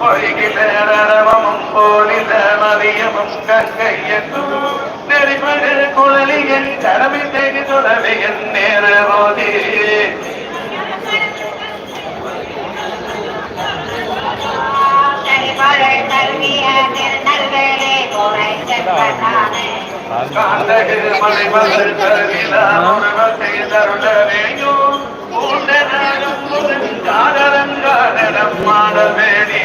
மொழிகிலரவமும் போலித மதியமும் கங்கையத்தும் நெறிமடு குழலியன் கடமை தேடி தொடவையன் நேர போதே காந்தகு மலைமகள் கருவிலாமுருவத்தை தருடவேயோ பூண்டனாலும் காதரங்காதரம் மாடவேணி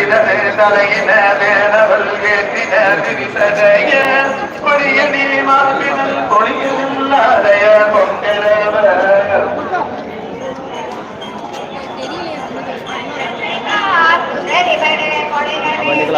தலையினது தலையின வேணவல் வேட்டின திரிசடைய கொடிய நீ மாவினல் கொடியில்லாதய தெரியல